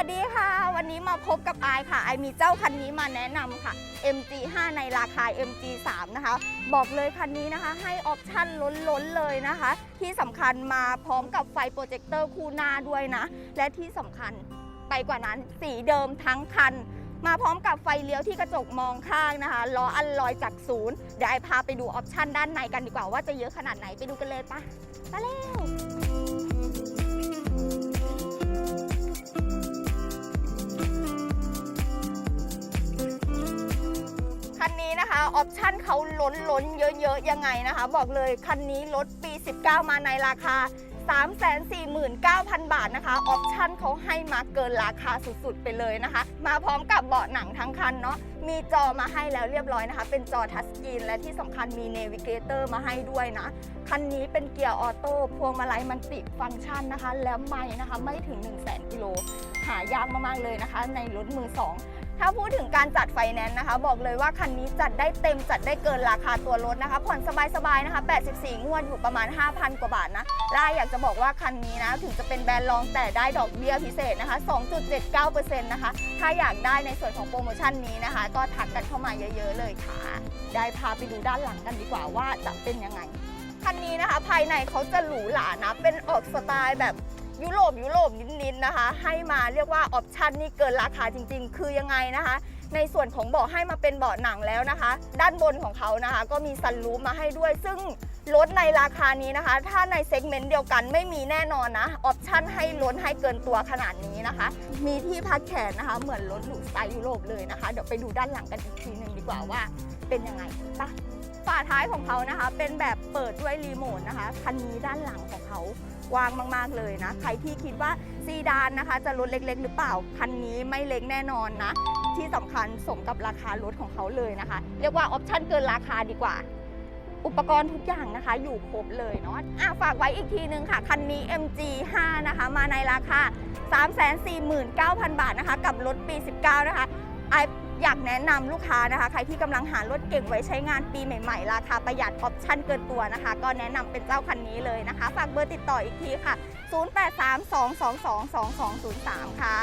วัสดีค่ะ วันนี้มาพบกับไอค่ะ ไอมีเจ้าคันนี้มาแนะนำค่ะ MG5 ในราคา MG3 นะคะ บอกเลยคันนี้นะคะ ให้ออปชั่นล้นๆเลยนะคะ ที่สำคัญมาพร้อมกับไฟโปรเจคเตอร์คู่หน้าด้วยนะ และที่สำคัญไปกว่านั้นสีเดิมทั้งคัน มาพร้อมกับไฟเลี้ยวที่กระจกมองข้างนะคะล้ออันลอยจากศูนย์เดี๋ยวไอพาไปดูออปชั่นด้านในกันดีกว่าว่าจะเยอะขนาดไหนไปดูกันเลยปะไปเร็ว ออปชั่นเขาล้นล้นเยอะๆ ยังไงนะคะ บอกเลยคันนี้รถปี 19 มาในราคา 349,000 บาทนะคะ ออปชั่นเขาให้มาเกินราคาสุดๆ ไปเลยนะคะ มาพร้อมกับเบาะหนังทั้งคันเนาะมีจอมาให้แล้วเรียบร้อยนะคะ เป็นจอทัชสกรีนและที่สำคัญมีเนวิเกเตอร์มาให้ด้วยนะ คันนี้เป็นเกียร์ออโต้พวงมาลัยมันติฟังก์ชันนะคะ แล้วไม่นะคะไม่ถึง 1 0 0 0 0แกิโลหายากมากๆเลยนะคะ ในรถมือสอง ถ้าพูดถึงการจัดไฟแนนซ์นะคะ บอกเลยว่าคันนี้จัดได้เต็มจัดได้เกินราคาตัวรถนะคะ ผ่อนสบายๆนะคะ 84 งวดอยู่ประมาณ 5,000 กว่าบาทนะและอยากจะบอกว่าคันนี้นะถึงจะเป็นแบรนด์รองแต่ได้ดอกเบี้ยพิเศษนะคะ 2.79%นะคะ ถ้าอยากได้ในส่วนของโปรโมชั่นนี้นะคะ ก็ทักกันเข้ามาเยอะๆเลยค่ะ ได้พาไปดูด้านหลังกันดีกว่าว่าจะเป็นยังไงคันนี้นะคะ ภายในเขาจะหรูหรานะ เป็นออกสไตล์แบบ ยุโรปยุโรปนิดๆนะคะ ให้มาเรียกว่าออปชันนี่เกินราคาจริง ๆ คือยังไงนะคะ ในส่วนของเบาะให้มาเป็นเบาะหนังแล้วนะคะ ด้านบนของเขานะคะ ก็มีซันรูฟมาให้ด้วย ซึ่งรถในราคานี้นะคะ ถ้าในเซกเมนต์เดียวกันไม่มีแน่นอนนะ ออปชั่นให้ล้นให้เกินตัวขนาดนี้นะคะ มีที่พักแขนนะคะ เหมือนรถหรูสไตล์ยุโรปเลยนะคะ เดี๋ยวไปดูด้านหลังกันอีกทีหนึ่งดีกว่าว่าเป็นยังไงไปะ ฝาท้ายของเขานะคะ เป็นแบบเปิดด้วยรีโมทนะคะ คันนี้ด้านหลังของเขากว้างมาก ๆ เลยนะ ใครที่คิดว่าซีดานนะคะ จะรถเล็ก ๆ หรือเปล่า คันนี้ไม่เล็กแน่นอนนะ ที่สำคัญสมกับราคารถของเขาเลยนะคะ เรียกว่าออปชั่นเกินราคาดีกว่า อุปกรณ์ทุกอย่างนะคะ อยู่ครบเลยเนาะอะฝากไว้อีกทีนึงค่ะ คันนี้ MG5 นะคะ มาในราคา 349,000 บาทนะคะ กับรถปี 19 นะคะ ไออยากแนะนำลูกค้านะคะ ใครที่กำลังหารถเก่งไว้ใช้งานปีใหม่ๆ ราคาประหยัดออปชั่นเกินตัวนะคะ ก็แนะนำเป็นเจ้าคันนี้เลยนะคะ ฝากเบอร์ติดต่ออีกทีค่ะ 0832222203 ค่ะ